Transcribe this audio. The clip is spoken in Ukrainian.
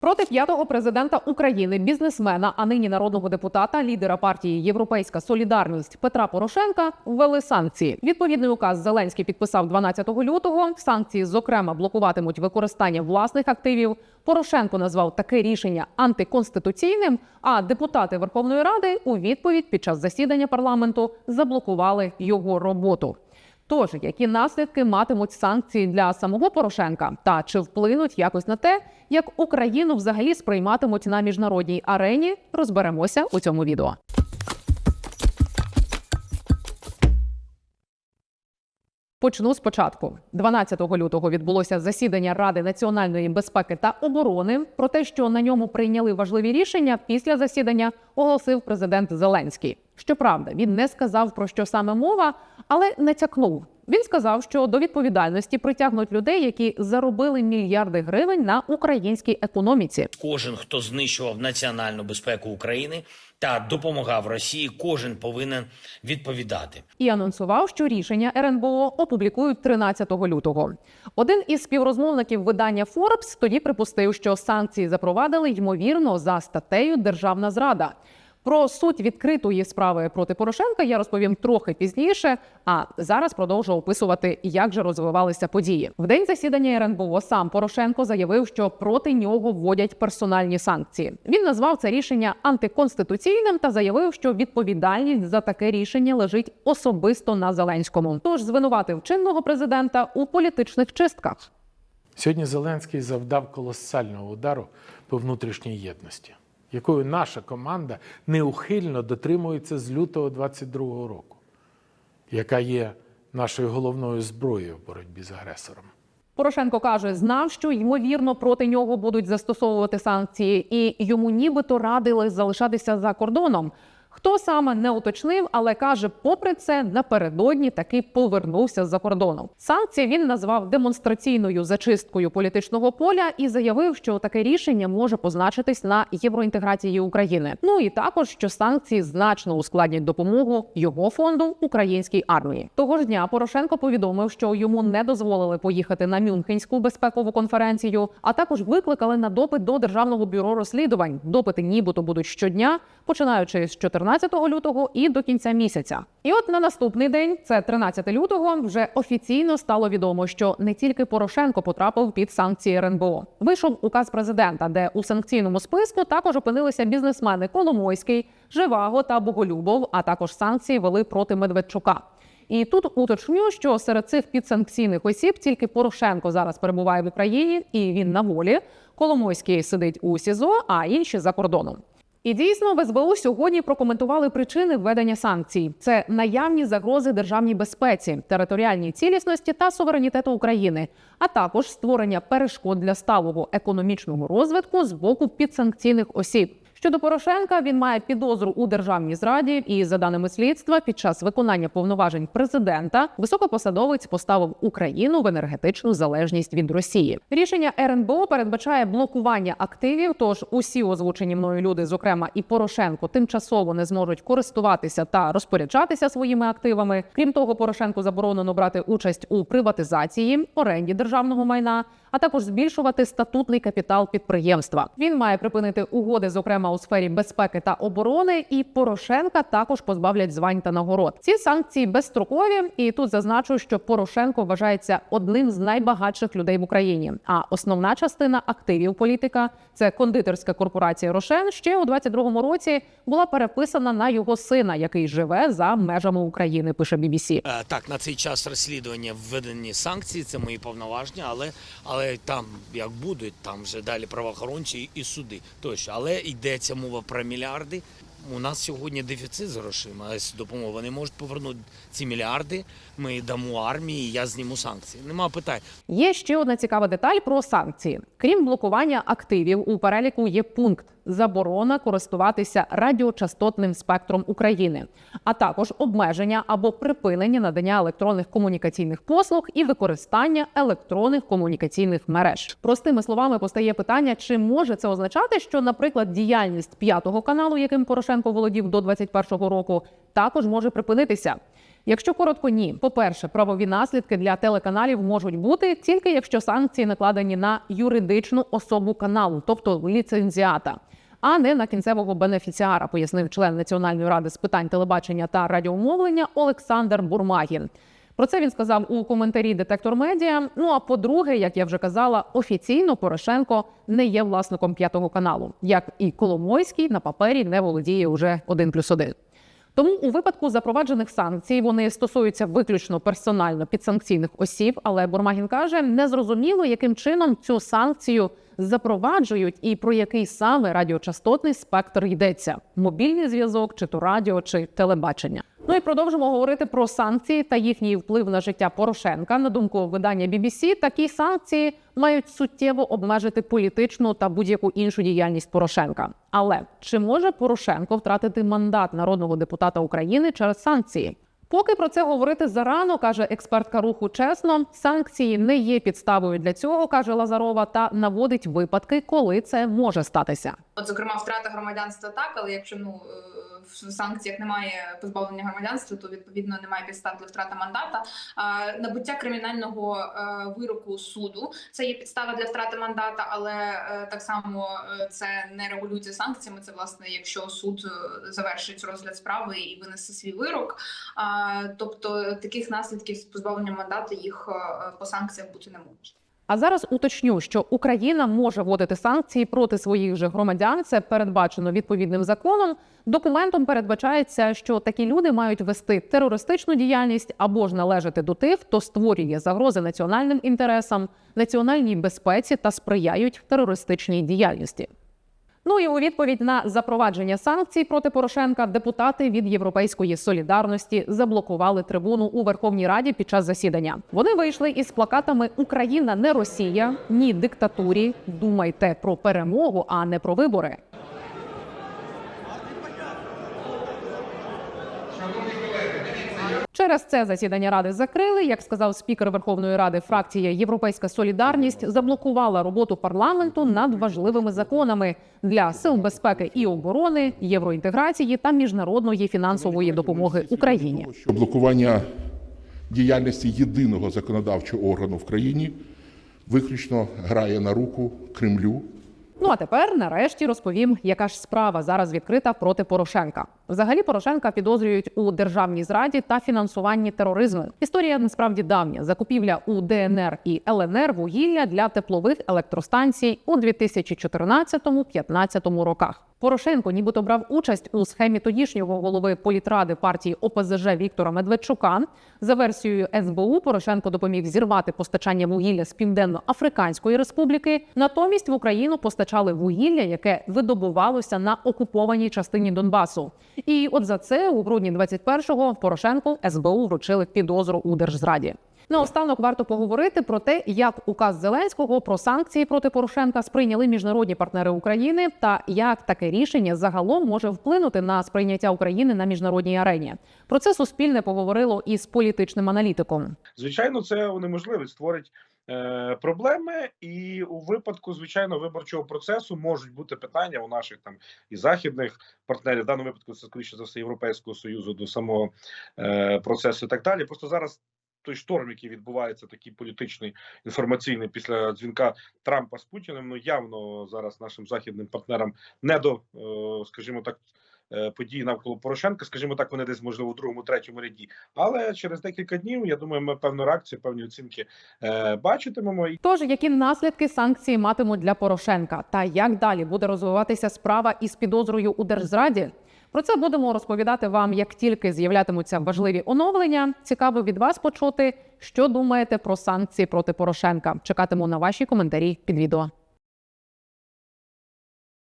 Проти п'ятого президента України, бізнесмена, а нині народного депутата, лідера партії Європейська Солідарність Петра Порошенка ввели санкції. Відповідний указ Зеленський підписав 12 лютого. Санкції, зокрема, блокуватимуть використання власних активів. Порошенко назвав таке рішення антиконституційним. А депутати Верховної Ради у відповідь під час засідання парламенту заблокували його роботу. Тож, які наслідки матимуть санкції для самого Порошенка, та чи вплинуть якось на те, як Україну взагалі сприйматимуть на міжнародній арені, розберемося у цьому відео. Почну спочатку. 12 лютого відбулося засідання Ради національної безпеки та оборони. Про те, що на ньому прийняли важливі рішення, після засідання оголосив президент Зеленський. Щоправда, він не сказав про що саме мова, але натякнув. Він сказав, що до відповідальності притягнуть людей, які заробили мільярди гривень на українській економіці. Кожен, хто знищував національну безпеку України та допомагав Росії, кожен повинен відповідати. і анонсував, що рішення РНБО опублікують 13 лютого. Один із співрозмовників видання Forbes тоді припустив, що санкції запровадили ймовірно за статтею Державна зрада. Про суть відкритої справи проти Порошенка я розповім трохи пізніше. А зараз продовжу описувати, як же розвивалися події. В день засідання РНБО сам Порошенко заявив, що проти нього вводять персональні санкції. Він назвав це рішення антиконституційним та заявив, що відповідальність за таке рішення лежить особисто на Зеленському. Тож звинуватив чинного президента у політичних чистках. Сьогодні Зеленський завдав колосального удару по внутрішній єдності, якою наша команда неухильно дотримується з лютого 22-го року, яка є нашою головною зброєю в боротьбі з агресором. Порошенко каже, знав, що ймовірно проти нього будуть застосовувати санкції, і йому нібито радили залишатися за кордоном. Хто саме не уточнив, але каже, попри це напередодні таки повернувся з-за кордону. Санкції він назвав демонстраційною зачисткою політичного поля і заявив, що таке рішення може позначитись на євроінтеграції України. Ну і також, що санкції значно ускладнять допомогу його фонду українській армії. Того ж дня Порошенко повідомив, що йому не дозволили поїхати на Мюнхенську безпекову конференцію, а також викликали на допит до державного бюро розслідувань. Допити нібито будуть щодня, починаючи з 14 лютого і до кінця місяця. І от на наступний день, це 13 лютого, вже офіційно стало відомо, що не тільки Порошенко потрапив під санкції РНБО. Вийшов указ президента, де у санкційному списку також опинилися бізнесмени Коломойський, Живаго та Боголюбов, а також санкції вели проти Медведчука. І тут уточню, що серед цих підсанкційних осіб тільки Порошенко зараз перебуває в Україні, і він на волі. Коломойський сидить у СІЗО, а інші за кордоном. І дійсно в СБУ сьогодні прокоментували причини введення санкцій: це наявні загрози державній безпеці, територіальній цілісності та суверенітету України, а також створення перешкод для сталого економічного розвитку з боку підсанкційних осіб. Щодо Порошенка, він має підозру у державній зраді, і за даними слідства, під час виконання повноважень президента високопосадовець поставив Україну в енергетичну залежність від Росії. Рішення РНБО передбачає блокування активів. Тож усі озвучені мною люди, зокрема і Порошенко, тимчасово не зможуть користуватися та розпоряджатися своїми активами. Крім того, Порошенку заборонено брати участь у приватизації, оренді державного майна, а також збільшувати статутний капітал підприємства. Він має припинити угоди, зокрема у сфері безпеки та оборони. І Порошенка також позбавлять звань та нагород. Ці санкції безстрокові, і тут зазначу, що Порошенко вважається одним з найбагатших людей в Україні. А основна частина активів політика це кондитерська корпорація Рошен. Ще у 22-му році була переписана на його сина, який живе за межами України. Пише BBC. Е, Так, на цей час розслідування введені санкції, це мої повноваження, але, але там як будуть, там вже далі правоохоронці і суди тощо. Але йдеться мова про мільярди. У нас сьогодні дефіцит з грошима а з допомогою. Вони можуть повернути ці мільярди. Ми дамо армії, я зніму санкції. Нема питань. Є ще одна цікава деталь про санкції. Крім блокування активів, у переліку є пункт заборона користуватися радіочастотним спектром України, а також обмеження або припинення надання електронних комунікаційних послуг і використання електронних комунікаційних мереж. Простими словами, постає питання, чи може це означати, що, наприклад, діяльність п'ятого каналу, яким Порошенко володів до 21-го року, також може припинитися. Якщо коротко, ні. По-перше, правові наслідки для телеканалів можуть бути тільки якщо санкції накладені на юридичну особу каналу, тобто ліцензіата, а не на кінцевого бенефіціара, пояснив член Національної ради з питань телебачення та радіомовлення Олександр Бурмагін. Про це він сказав у коментарі Детектор Медіа. Ну а по-друге, як я вже казала, офіційно Порошенко не є власником п'ятого каналу, як і Коломойський на папері не володіє уже один плюс один. Тому у випадку запроваджених санкцій вони стосуються виключно персонально підсанкційних осіб. Але Бурмагін каже, незрозуміло, яким чином цю санкцію запроваджують і про який саме радіочастотний спектр йдеться: мобільний зв'язок, чи то радіо, чи телебачення. Ну і продовжимо говорити про санкції та їхній вплив на життя Порошенка. На думку видання BBC, такі санкції мають суттєво обмежити політичну та будь-яку іншу діяльність Порошенка. Але чи може Порошенко втратити мандат народного депутата України через санкції? Поки про це говорити зарано, каже експертка руху чесно, санкції не є підставою для цього, каже Лазарова, та наводить випадки, коли це може статися. От, зокрема, втрата громадянства так, але якщо ну е, в санкціях немає позбавлення громадянства, то відповідно немає підстав для втрати мандата. Набуття кримінального е, вироку суду це є підстава для втрати мандата, але е, так само е, це не регулюється санкціями. Це власне, якщо суд завершить розгляд справи і винесе свій вирок. Тобто таких наслідків з позбавленням мандата їх по санкціях бути не може. А зараз уточню, що Україна може вводити санкції проти своїх же громадян. Це передбачено відповідним законом. Документом передбачається, що такі люди мають вести терористичну діяльність або ж належати до тих, хто створює загрози національним інтересам, національній безпеці та сприяють терористичній діяльності. Ну і у відповідь на запровадження санкцій проти Порошенка депутати від Європейської солідарності заблокували трибуну у Верховній Раді під час засідання. Вони вийшли із плакатами Україна не Росія, ні диктатурі. Думайте про перемогу, а не про вибори. Через це засідання ради закрили. Як сказав спікер Верховної Ради, фракція Європейська Солідарність заблокувала роботу парламенту над важливими законами для сил безпеки і оборони, євроінтеграції та міжнародної фінансової допомоги Україні. блокування діяльності єдиного законодавчого органу в країні виключно грає на руку Кремлю Ну а тепер нарешті розповім, яка ж справа зараз відкрита проти Порошенка. Взагалі Порошенка підозрюють у державній зраді та фінансуванні тероризму. Історія насправді давня. Закупівля у ДНР і ЛНР вугілля для теплових електростанцій у 2014-15 роках. Порошенко нібито брав участь у схемі тодішнього голови політради партії ОПЗЖ Віктора Медведчука. За версією СБУ Порошенко допоміг зірвати постачання вугілля з Південно-Африканської республіки. Натомість в Україну постачали вугілля, яке видобувалося на окупованій частині Донбасу. І от за це у грудні 21-го Порошенку СБУ вручили підозру у держзраді. Наостанок варто поговорити про те, як указ Зеленського про санкції проти Порошенка сприйняли міжнародні партнери України, та як таке рішення загалом може вплинути на сприйняття України на міжнародній арені. Про це суспільне поговорило із політичним аналітиком. Звичайно, це унеможливить, створить е, проблеми, і у випадку звичайно виборчого процесу можуть бути питання у наших там і західних партнерів. В даному випадку це скоріше за все європейського союзу до самого е, процесу і так далі. Просто зараз. Той шторм, який відбувається, такий політичний інформаційний після дзвінка Трампа з Путіним, ну явно зараз нашим західним партнерам не до, е, скажімо так, е, подій навколо Порошенка. Скажімо так, вони десь можливо у другому, третьому ряді. Але через декілька днів я думаю, ми певну реакцію, певні оцінки е, бачитимемо. Тож які наслідки санкції матимуть для Порошенка, та як далі буде розвиватися справа із підозрою у держзраді? Про це будемо розповідати вам, як тільки з'являтимуться важливі оновлення. Цікаво від вас почути, що думаєте про санкції проти Порошенка. Чекатиму на ваші коментарі під відео.